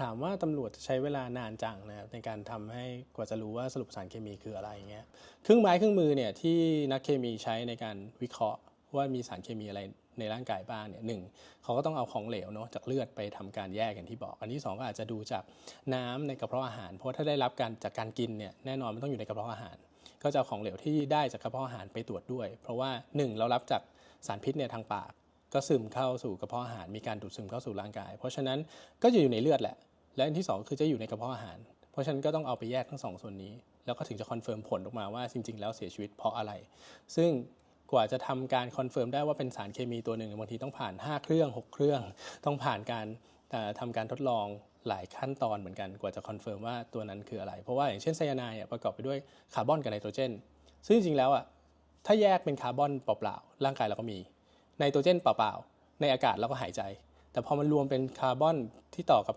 ถามว่าตำรวจใช้เวลานานจังนะครับในการทำให้กว่าจะรู้ว่าสรุปสารเคมีคืออะไรอย่างเงี้ยเครื่องไม้เครื่องมือเนี่ยที่นักเคมีใช้ในการวิเคราะห์ว่ามีสารเคมีอะไรในร่างกายบ้างเนี่ยหนึ่งเขาก็ต้องเอาของเหลวเนาะจากเลือดไปทำการแยกอย่างที่บอก อันที่สองก็อาจจะดูจากน้ำในกระเพาะอาหาร เพราะถ้าได้รับการจากการกินเนี่ยแน่นอนมันต้องอยู่ในกระเพาะอาหาร ก็จะเอาของเหลวที่ได้จากกระเพาะอาหารไปตรวจด้วย เพราะว่าหนึ่งเรารับจากสารพิษเนี่ยทางปาก ก็ซึมเข้าสู่กระเพาะอาหารมีการดูดซึมเข้าสู่ร่างกาย เพราะฉะนั้นก็จะอยู่ในเลือดแหละ และอันที่สองคือจะอยู่ในกระเพาะอาหาร เพราะฉะนั้นก็ต้องเอาไปแยกทั้งสองส่วนนี้ แล้วก็ถึงจะคอนเฟิร์มผลออกมาว่าจริง ๆ แล้วเสียชีวิตเพราะอะไร ซึ่งกว่าจะทำการคอนเฟิร์มได้ว่าเป็นสารเคมีตัวหนึ่งบางทีต้องผ่าน 5 เครื่อง 6 เครื่อง ต้องผ่านการเอ่อทำการทดลองหลายขั้นตอนเหมือนกันกว่าจะคอนเฟิร์มว่าตัวนั้นคืออะไร เพราะว่าอย่างเช่นไซยาไนด์ประกอบไปด้วยคาร์บอนกับไนโตรเจน ซึ่งจริงๆแล้วอะถ้าแยกเป็นคาร์บอนเปล่าๆร่างกายเราก็มีไนโตรเจนเปล่าๆในอากาศเราก็หายใจ แต่พอมันรวมเป็นคาร์บอนที่ต่อกับ